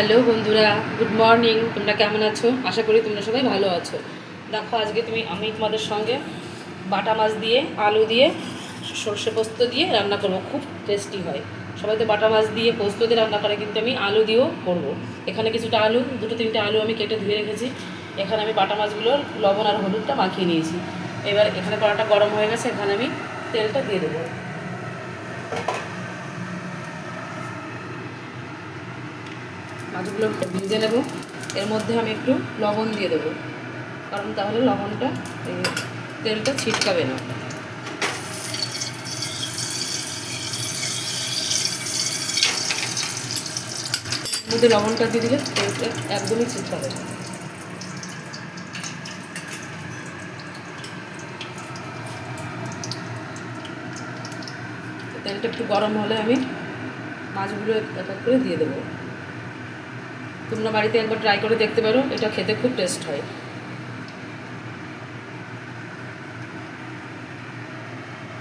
Hello বন্ধুরা, good morning. তোমরা কেমন আছো? আশা করি তোমরা সবাই ভালো আছো। দেখো, আজকে তুমি, আমি তোমাদের সঙ্গে বাটা মাছ দিয়ে, আলু দিয়ে, সর্ষে পোস্ত দিয়ে রান্না করব। খুব টেস্টি হয়। সবাই তো বাটা মাছ দিয়ে পোস্ত দিয়ে রান্না করে, কিন্তু আমি আলু দিয়েও করব। এখানে কিছুটা আলু, দুটো তিনটে আলু আমি কেটে ধুয়ে রেখেছি। এখানে আমি বাটা মাছগুলো, লবণ আর হলুদটা মাখিয়ে নিয়েছি। এবার এখানে কড়াটা গরম হয়ে গেছে, এখানে আমি তেলটা দিয়ে দেবো। মাছগুলো ভেজে নেব। এর মধ্যে আমি একটু লবণ দিয়ে দেবো। কারণ তাহলে লবণটা তেলটা ছিটকাবে না। মধ্যে লবণটা দিয়ে দিলে তেলটা একদমই ছিটকাবে না। তেলটা একটু গরম হলে আমি মাছগুলো এক এক করে দিয়ে দেবো। তোমরা বাড়িতে একবার ট্রাই করে দেখতে পারো, এটা খেতে খুব টেস্ট হয়।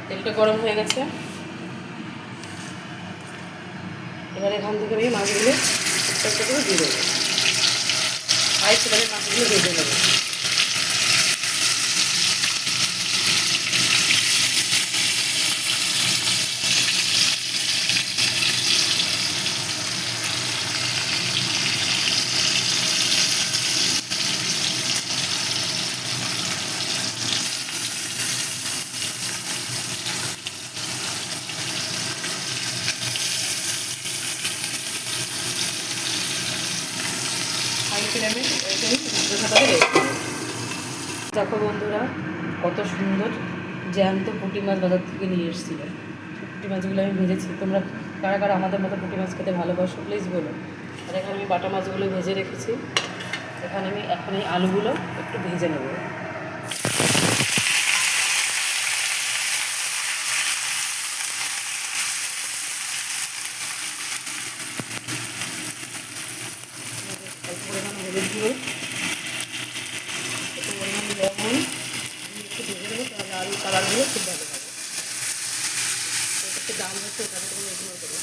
তেলটা গরম হয়ে গেছে। এবার এখান থেকে আমি মাছগুলো একটা করে দিয়ে দেবো। আর ফ্লেমে মাছগুলো ভেজে নেব। দেখো বন্ধুরা, কত সুন্দর জ্যান্ত পুঁটি মাছ বাজার থেকে নিয়ে এসেছিল। পুঁটি মাছগুলো আমি ভেজেছি। তোমরা কারা কারা আমাদের মতো পুঁটি মাছ খেতে ভালোবাসো প্লিজ বলো। আর এখানে আমি বাটা মাছগুলো ভেজে রেখেছি। এখানে আমি এখন এই আলুগুলো একটু ভেজে নেব অল্প পরিমাণ হলুদ গুঁড়ো একটু পরিমাণ লবণ দিয়ে একটু ভেজে দেবো তাহলে আলু কালারগুলো খুব ভালো হবে এটা একটু দাম হচ্ছে ওটাকে তুমি এগুলো দেবো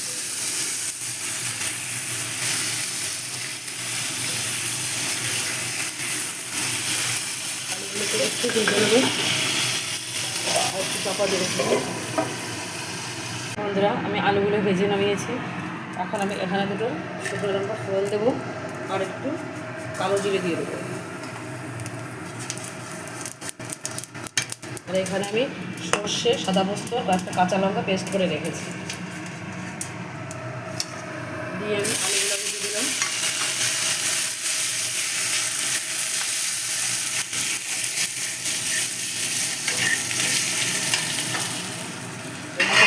আলুগুলোকে একটু ভেজে নেব একটু চাপা দেবো বন্ধুরা, আমি আলুগুলো ভেজে নামিয়েছি। এখন আমি এখানে দুটো শুকনো লঙ্কা, ফোড়ন দেবো, আর একটু কালো জিরে দিয়ে দেবো। আর এখানে আমি সর্ষে, সাদা পোস্ত আর একটা কাঁচা লঙ্কা পেস্ট করে রেখেছি। দিয়ে আমি দিয়ে দিলাম।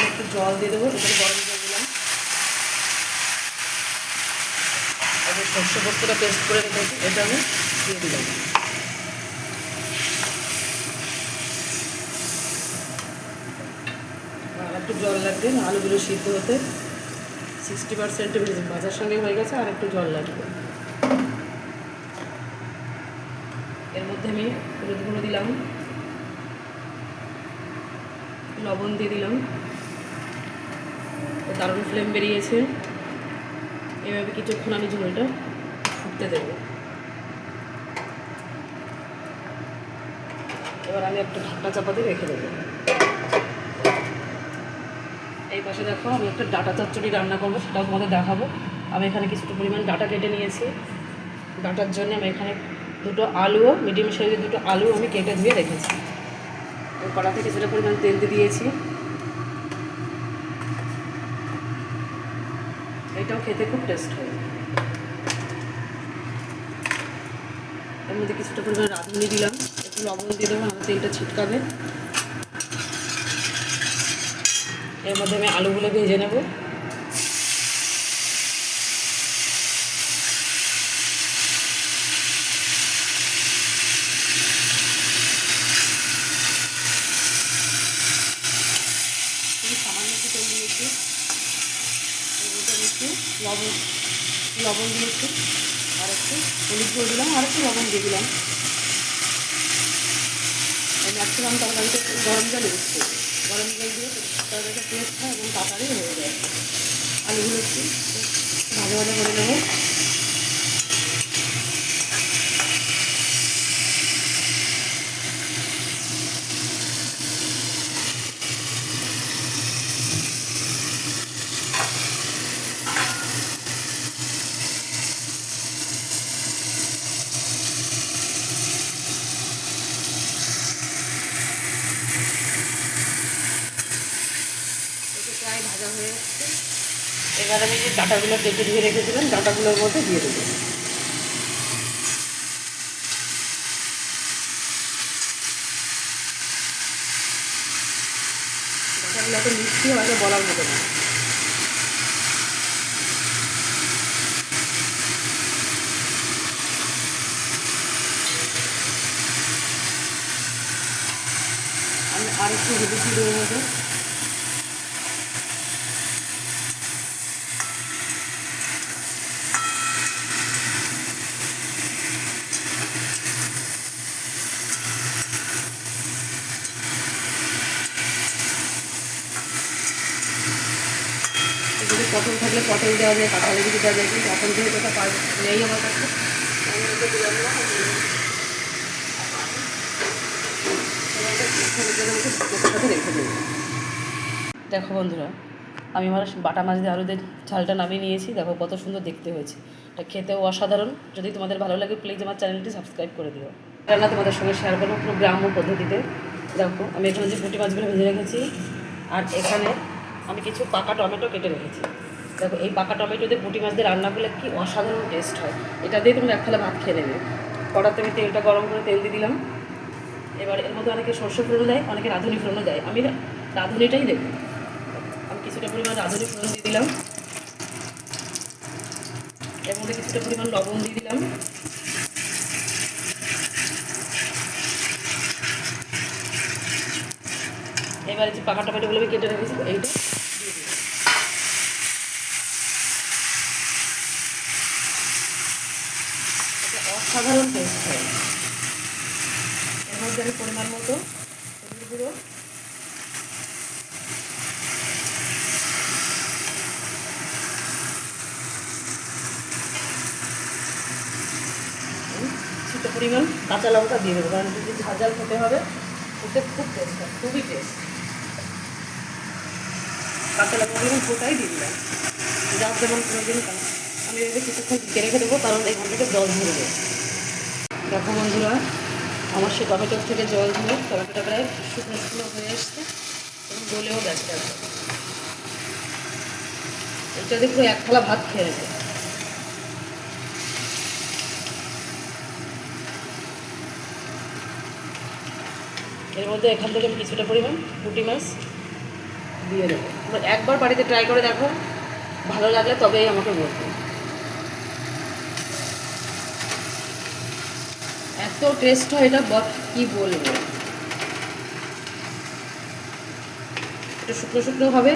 একটু জল দিয়ে দেবো গরম করে দিলাম। আগে সর্ষে পোস্তটা পেস্ট করে রেখেছি, এটা আমি দিয়ে দিলাম আর একটু জল লাগবে আলুগুলো সিদ্ধ হতে সিক্সটি পার্সেন্ট ভাজার সঙ্গে হয়ে গেছে, আর একটু জল লাগবে। এর মধ্যে আমি হলুদ গুঁড়ো দিলাম, লবণ দিয়ে দিলাম। দারুণ ফ্লেম বেরিয়েছে। এভাবে কিছুক্ষণ আমি ঝোলটা ফুটতে দেবো। এবার আমি একটা ঢাকা চাপাতে রেখে দেবো এই পাশে দেখো, আমি একটা ডাটা চচ্চড়ি রান্না করব, সেটাও তোমাদের দেখাবো। আমি এখানে কিছুটা পরিমাণ ডাটা কেটে নিয়েছি। ডাটার জন্য আমি এখানে দুটো আলুও মিডিয়াম সাইজের দুটো আলু আমি কেটে ধুয়ে রেখেছি। কড়াতে কিছুটা পরিমাণ তেল দিয়ে দিয়েছি। এটাও খেতে খুব টেস্ট হয়। এর মধ্যে কিছুটা পরিমাণ রাঁধুনি দিলাম। একটু লবণ দিয়ে দেবো আমার তেলটা ছিটকাবে। এর মধ্যে আমি আলুগুলো ভেজে নেব। সামান্য একটু একটু লবণ লবণ দিয়েছি আর একটু হলুদ করে দিলাম, আর একটু লবণ দিয়ে দিলাম। ম্যাক্সিমাম তরকারিতে গরম জল ইউজ করি গরম জল দিয়ে তরকারিটা টেস্ট হয় এবং তাড়াতাড়ি হয়ে যায়। আলুগুলো একটু ভালো ভালো করে নেব। এবার আমি যে ডাটাগুলো কেটে ধুয়ে রেখেছিলাম, ডাটাগুলোর মধ্যে দিয়ে দেবো। ডাটাগুলো এত মিষ্টি হয়তো বলার মতো না। আর একটু ভেবেছি দেবো পটল থাকলে পটল দেওয়া যায় কাঁঠালি যদি দেওয়া যায় কিন্তু এখন যেহেতু ওটা নেই আমার কাছে, দেখো বন্ধুরা, আমি আমার বাটা মাছ দিয়ে আলুদের ঝালটা নামিয়ে নিয়েছি। দেখো কত সুন্দর দেখতে হয়েছে। এটা খেতেও অসাধারণ। যদি তোমাদের ভালো লাগে প্লিজ আমার চ্যানেলটি সাবস্ক্রাইব করে দিও। রান্না তোমাদের সঙ্গে শেয়ার করব পুরো গ্রাম্য পদ্ধতিতে। দেখো, আমি এখানে যে পুঁটি মাছগুলো ভেজে রেখেছি, আর এখানে আমি কিছু পাকা টমেটো কেটে রেখেছি। দেখো, এই পাকা টমেটো দিয়ে পুঁটি মাছ দিয়ে রান্না করলে কি অসাধারণ টেস্ট হয়। এটা দিয়ে তোমরা এক থালা ভাত খেয়ে নেবে। কড়াতে আমি তেলটা গরম করে তেল দিয়ে দিলাম। এবার এর মধ্যে অনেকে সর্ষে ফোড়ন দেয়, অনেকে রাঁধুনি ফোড়নও দেয়। আমি রাঁধুনিটাই দেবো। আমি কিছুটা পরিমাণ রাঁধুনি ফোড়ন দিয়ে দিলাম। এর মধ্যে কিছুটা পরিমাণ লবণ দিয়ে দিলাম। এবার যে পাকা টমেটোগুলো আমি কেটে রেখেছি, এইটা দিয়ে দিলাম এটা অসাধারণ টেস্ট হয়। এর মধ্যে পরিমাণ মতো গুঁড়ো। পরিমাণ কাঁচা লঙ্কা দিয়ে দেবো, কারণ যদি ঝাল ঝাল খেতে হবে। ওতে খুব টেস্ট হয়, খুবই টেস্ট কাঁচা লঙ্কা দিলাম গোটাই দিয়ে দিলাম। যার যেমন প্রয়োজন আমি এবার কিছুক্ষণ ঢেকে রেখে দেবো, কারণ এখান থেকে জল ধরবে দেখো বন্ধুরা, আমার সে টমেটোর থেকে জল ধরে টমেটোটা প্রায় শুকনো শুকনো হয়ে এসছে এবং গলেও গেছে একদম এটা দেখো, এক থালা ভাত খেয়ে নেবে। এর মধ্যে এখান থেকে আমি কিছুটা পরিমাণ পুঁটি মাছ দিয়ে দেবো। একবার বাড়িতে ট্রাই করে দেখো, ভালো লাগলে তবেই আমাকে বলবে। এত টেস্ট হয় এটা বট কি বলব? শুকনো শুকনো হবে,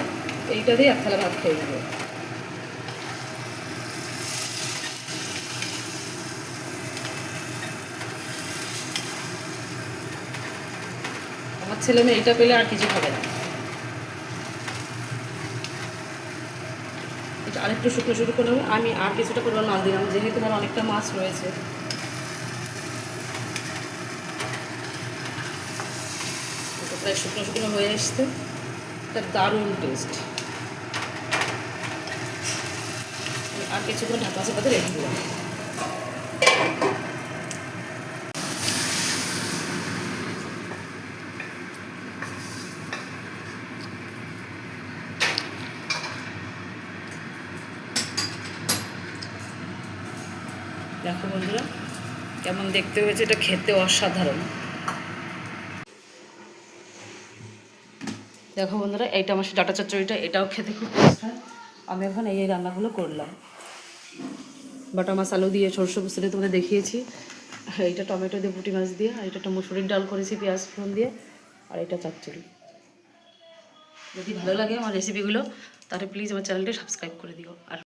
এইটা দিয়ে এক থালা ভাত খেয়ে নেবে। আমার ছেলে মেয়ে এইটা পেলে আর কিছু খাবে না। আরেকটু শুকনো শুকনো করে আমি আর কিছুটা পরিমাণ মাছ দিলাম, যেহেতু আমার অনেকটা মাছ রয়েছে। প্রায় শুকনো শুকনো হয়ে আসছে এটা দারুণ টেস্ট আর কিছুক্ষণ ঢাকা চাপাতে রেখে দিলাম। দেখো বন্ধুরা, কেমন দেখতে হয়েছে? এটা খেতে অসাধারণ। দেখো বন্ধুরা, এইটা আমার ডাটা চচ্চড়িটা, এটাও খেতে খুব টেস্ট হয়। আমি এখন এই রান্নাগুলো করলাম। বাটা মাছ আলু দিয়ে, সরষে বসে তোমাদের দেখিয়েছি। এইটা টমেটো দিয়ে, পুটি মাছ দিয়ে, আর এটা মুসুরির ডাল করেছি, পেঁয়াজ ফোড়ন দিয়ে, আর এটা চচ্চড়ি। যদি ভালো লাগে আমার রেসিপিগুলো তাহলে প্লিজ আমার চ্যানেলটি সাবস্ক্রাইব করে দিও। আর